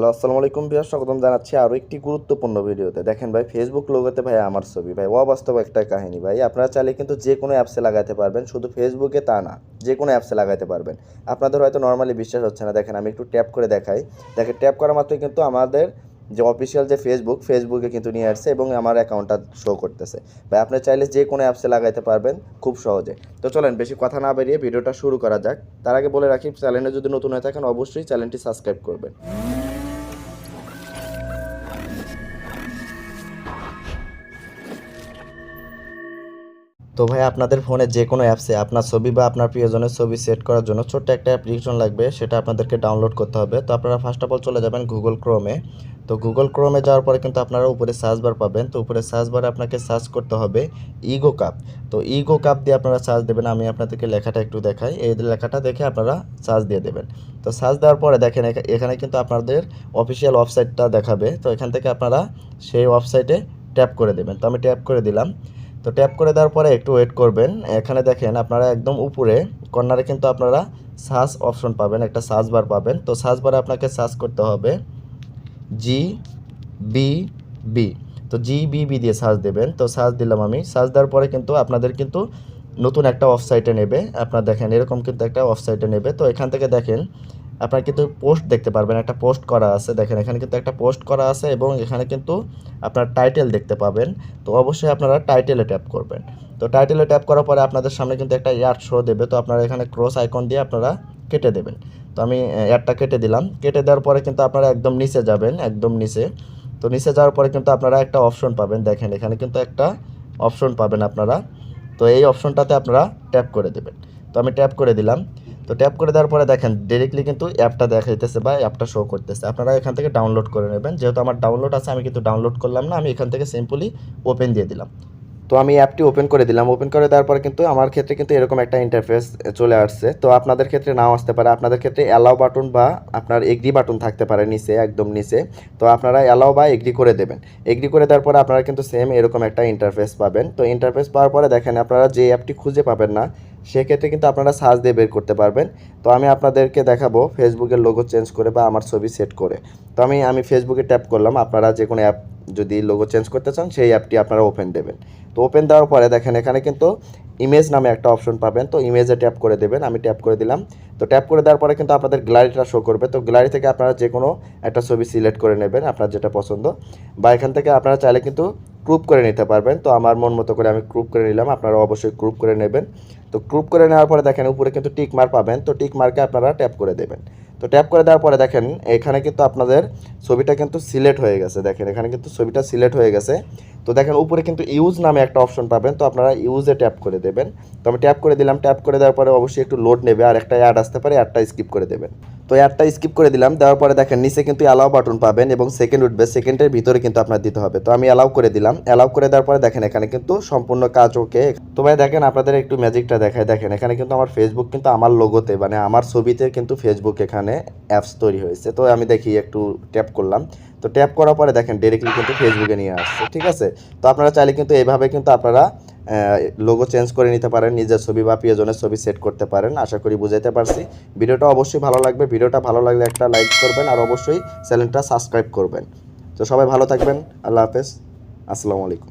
Hello, আসসালামু আলাইকুম বিয়ার স্বাগতম জানাচ্ছি আরও একটি গুরুত্বপূর্ণ ভিডিওতে। দেখেন ভাই ফেসবুক লোগোতে ভাই আমার ছবি। ভাই, অবাস্তব একটা কাহিনী ভাই। আপনারা চাইলে কিন্তু যে কোনো অ্যাপসে লাগাতে পারবেন। শুধু ফেসবুকে তা না, যে কোনো অ্যাপসে লাগাতে পারবেন। আপনাদের হয়তো নর্মালি বিশ্বাস হচ্ছে না। দেখেন, আমি একটু ট্যাপ করে দেখাই। দেখেন ট্যাপ করা মাত্রই কিন্তু আমাদের যে অফিসিয়াল যে ফেসবুক ফেসবুকে কিন্তু নিয়ে আসছে এবং আমার অ্যাকাউন্টটা শো করতেছে। ভাই, আপনি চাইলে যে কোনো অ্যাপসে লাগাইতে পারবেন খুব সহজে। তো চলেন, বেশি কথা না বেরিয়ে ভিডিওটা শুরু করা যাক। তার আগে বলে রাখি চ্যানেলে যদি নতুন হয়ে থাকেন, অবশ্যই চ্যানেলটি সাবস্ক্রাইব করবেন। তো ভাই, আপনাদের ফোনে যে কোনো অ্যাপসে আপনার ছবি বা আপনার প্রিয়জনের ছবি সেট করার জন্য ছোট্ট একটা অ্যাপ্লিকেশন লাগবে, সেটা আপনাদেরকে ডাউনলোড করতে হবে। তো আপনারা ফার্স্ট অফ অল চলে যাবেন গুগল ক্রোমে তো গুগল ক্রোমে যাওয়ার পরে কিন্তু আপনারা উপরে সার্চ বার পাবেন। তো উপরে সার্চ বারে আপনাকে সার্চ করতে হবে ইগো কাপ তো ইগো কাপ দিয়ে আপনারা সার্চ দেবেন। আমি আপনাদেরকে লেখাটা একটু দেখাই। এই লেখাটা দেখে আপনারা সার্চ দিয়ে দেবেন। তো সার্চ দেওয়ার পরে দেখেন, এখা- এখানে কিন্তু আপনাদের অফিসিয়াল ওয়েবসাইটটা দেখাবে। তো এখান থেকে আপনারা সেই ওয়েবসাইটে ট্যাপ করে দেবেন। তো আমি ট্যাপ করে দিলাম। তো ট্যাপ করে দেওয়ার পরে একটু ওয়েট করবেন। এখানে দেখেন আপনারা একদম উপরে, কর্নারে কিন্তু আপনারা সার্চ অপশন পাবেন, একটা সার্চ বার পাবেন। তো সার্চ বারে আপনাকে সার্চ করতে হবে জি বি বি তো জি বি বি দিয়ে সার্চ দেবেন। তো সার্চ দিলাম আমি। সার্চ দেওয়ার পরে কিন্তু আপনাদের কিন্তু নতুন একটা ওয়েবসাইটে নেবে। আপনার দেখেন এরকম কিন্তু একটা ওয়েবসাইটে নেবে। তো এখান থেকে দেখেন আপনার কিন্তু পোস্ট দেখতে পারবেন, একটা পোস্ট করা আছে। দেখেন, এখানে কিন্তু একটা পোস্ট করা আছে এবং এখানে কিন্তু আপনার টাইটেল দেখতে পাবেন। তো অবশ্যই আপনারা টাইটেলে ট্যাপ করবেন। তো টাইটেলে ট্যাপ করার পরে আপনাদের সামনে কিন্তু একটা অ্যাড শো দেবে। তো আপনারা এখানে ক্রস আইকন দিয়ে আপনারা কেটে দেবেন। তো আমি অ্যাডটা কেটে দিলাম। কেটে দেওয়ার পরে কিন্তু আপনারা একদম নিচে যাবেন, একদম নিচে। তো নিচে যাওয়ার পরে কিন্তু আপনারা একটা অপশন পাবেন। দেখেন, এখানে কিন্তু একটা অপশন পাবেন আপনারা। তো এই অপশনটাতে আপনারা ট্যাপ করে দেবেন। তো আমি ট্যাপ করে দিলাম। তো ট্যাপ করে দেওয়ার পরে দেখেন ডিরেক্টলি কিন্তু অ্যাপটা দেখাইতেছে বা অ্যাপটা শো করতেছে। আপনারা এখান থেকে ডাউনলোড করে নেবেন। যেহেতু আমার ডাউনলোড আছে, আমি কিন্তু ডাউনলোড করলাম না, আমি এখান থেকে সিম্পলি ওপেন দিয়ে দিলাম। তো আমি অ্যাপটি ওপেন করে দিলাম। ওপেন করে দেওয়ার পরে কিন্তু আমার ক্ষেত্রে কিন্তু এরকম একটা ইন্টারফেস চলে আসছে। তো আপনাদের ক্ষেত্রে নাও আসতে পারে। আপনাদের ক্ষেত্রে অ্যালাও বাটন বা আপনার এগ্রি বাটন থাকতে পারে নিচে, একদম নিচে। তো আপনারা অ্যালাও বা এগ্রি করে দেবেন। এগ্রি করে দেওয়ার পরে আপনারা কিন্তু সেম এরকম একটা ইন্টারফেস পাবেন। তো ইন্টারফেস পাওয়ার পরে দেখেন, আপনারা যে অ্যাপটি খুঁজে পাবেন না সেক্ষেত্রে কিন্তু আপনারা সার্চ দিয়ে বের করতে পারবেন। তো আমি আপনাদেরকে দেখাবো ফেসবুকের লোগো চেঞ্জ করে বা আমার ছবি সেট করে। তো আমি আমি ফেসবুকে ট্যাপ করলাম, আপনারা যে কোনো অ্যাপ যদি লোগো চেঞ্জ করতে চান, সেই অ্যাপটি আপনারা ওপেন দেবেন। তো ওপেন দেওয়ার পরে দেখেন, এখানে কিন্তু ইমেজ নামে একটা অপশন পাবেন। তো ইমেজে ট্যাপ করে দেবেন, আমি ট্যাপ করে দিলাম। তো ট্যাপ করে দেওয়ার পরে কিন্তু আপনাদের গ্যালারিটা শো করবে। তো গ্যালারি থেকে আপনারা যে কোনো একটা ছবি সিলেক্ট করে নেবেন, আপনার যেটা পছন্দ। বা এখান থেকে আপনারা চাইলে কিন্তু ক্রুপ করে নিতে পারবেন। তো আমার মন মতো করে আমি ক্রুপ করে নিলাম, আপনারা অবশ্যই ক্রুপ করে নেবেন। তো ক্রুপ করে নেওয়ার পরে দেখেন উপরে কিন্তু টিক মার্ক পাবেন, তো টিক মার্কে আপনারা ট্যাপ করে দেবেন। তো ট্যাপ করে দেওয়ার পরে দেখেন, এখানে কিন্তু আপনাদের ছবিটা কিন্তু সিলেক্ট হয়ে গেছে। দেখেন, এখানে কিন্তু ছবিটা সিলেক্ট হয়ে গেছে। তো দেখেন, উপরে কিন্তু ইউজ নামে একটা অপশন পাবেন। তো আপনারা ইউজে ট্যাপ করে দেবেন। তো আমি ট্যাপ করে দিলাম। ট্যাপ করে দেওয়ার পরে অবশ্যই একটু লোড নেবে। আর একটা অ্যাড আসতে পারে অ্যাডটা স্কিপ করে দেবেন। তো অ্যাডটা স্কিপ করে দিলাম। দেওয়ার পরে দেখেন, নিচে কিন্তু অ্যালাউ বাটন পাবেন এবং সেকেন্ড উঠবে। সেকেন্ডের ভিতরে কিন্তু আপনার দিতে হবে। তো আমি অ্যালাউ করে দিলাম। অ্যালাউ করে দেওয়ার পরে দেখেন, এখানে কিন্তু সম্পূর্ণ কাজ ওকে তো ভাই, দেখেন, আপনাদের একটু ম্যাজিকটা দেখায়। দেখেন, এখানে কিন্তু আমার ফেসবুক কিন্তু আমার লোগোতে মানে আমার ছবিতে কিন্তু ফেসবুক এখানে অ্যাপস তৈরি হয়েছে। তো আমি দেখি, একটু ট্যাপ করলাম। তো ট্যাপ করার পরে দেখেন ডিরেক্টলি কিন্তু ফেসবুকে নিয়ে আসছে, ঠিক আছে? তো আপনারা চাইলে কিন্তু এইভাবে কিন্তু আপনারা লোগো চেঞ্জ করে নিতে পারেন, নিজের ছবি বা প্রিয়জনের ছবি সেট করতে পারেন, আশা করি বুঝাইতে পারছি। ভিডিওটা অবশ্যই ভালো লাগবে। ভিডিওটা ভালো লাগলে একটা লাইক করবেন, আর অবশ্যই চ্যানেলটা সাবস্ক্রাইব করবেন। তো সবাই ভালো থাকবেন। আল্লাহ হাফেজ। আসসালামু আলাইকুম।